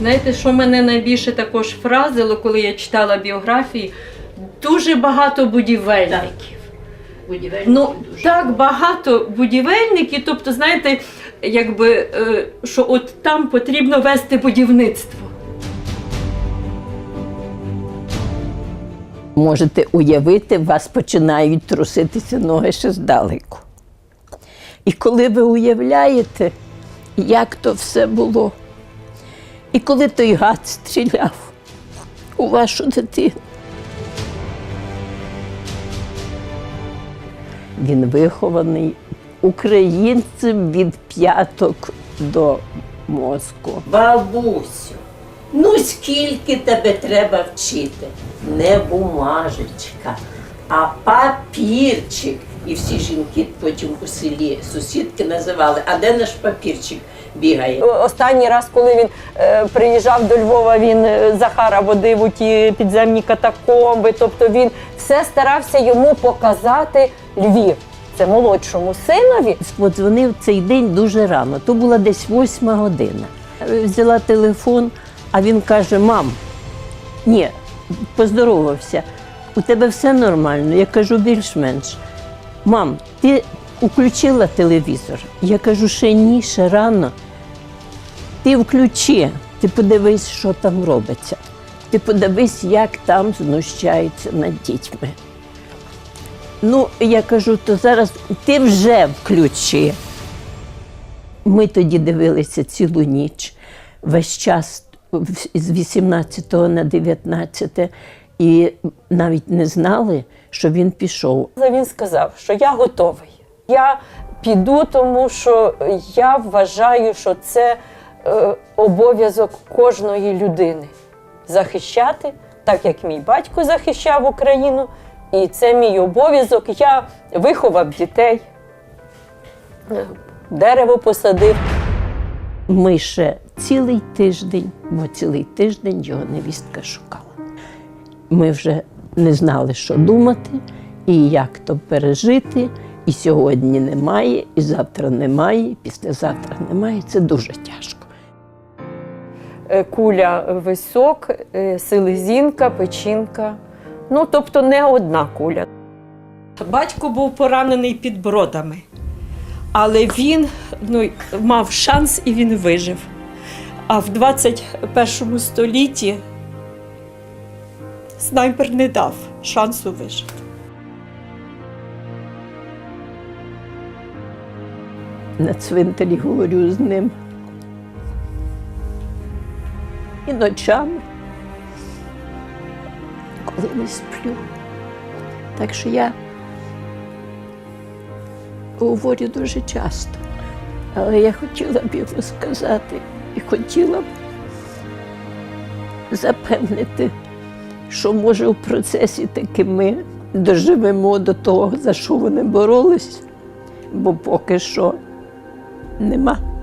Знаєте, що мене найбільше також вразило, коли я читала біографії? Дуже багато будівельників. Будівельників Ну дуже. так багато будівельників, тобто, знаєте, якби е, що от там потрібно вести будівництво. Можете уявити, вас починають труситися ноги ще здалеку. І коли ви уявляєте, як то все було, і коли той гад стріляв у вашу дитину, він вихований українцем від п'яток до мозку. Бабусю, ну скільки тебе треба вчити? Не бумажечка, а папірчик. І всі жінки потім у селі сусідки називали, а де наш папірчик бігає? Останній раз, коли він е, приїжджав до Львова, він е, Захара водив у ті підземні катакомби. Тобто він все старався йому показати Львів. Це молодшому синові. Подзвонив цей день дуже рано, то була десь восьма година. Взяла телефон, а він каже: Мам, ні, поздоровався. У тебе все нормально. Я кажу, більш-менш. Мам, ти включила телевізор? Я кажу, ще ні, ще рано. Ти включи, ти подивись, що там робиться. Ти подивись, як там знущаються над дітьми. Ну, я кажу, то зараз ти вже включи. Ми тоді дивилися цілу ніч, весь час з 18 на 19, і навіть не знали, що він пішов. Він сказав, що я готовий. Я піду, тому що я вважаю, що це обов'язок кожної людини захищати, так як мій батько захищав Україну, і це мій обов'язок. Я виховав дітей, е, дерево посадив. Ми ще цілий тиждень, бо цілий тиждень його невістка шукала. Ми вже не знали, що думати і як то пережити. І сьогодні немає, і завтра немає, і післязавтра немає. Це дуже тяжко. Е, Куля висок, е, селезінка, печінка. Ну, тобто не одна куля. Батько був поранений під бродами, але він ну, мав шанс і він вижив. А в 21 столітті снайпер не дав шансу вижити. на цвинтарі говорю з ним. І ночами, коли не сплю. Так що я говорю дуже часто. Але я хотіла б йому сказати і хотіла б запевнити, що може у процесі таки ми доживемо до того, за що вони боролись, бо поки що нема.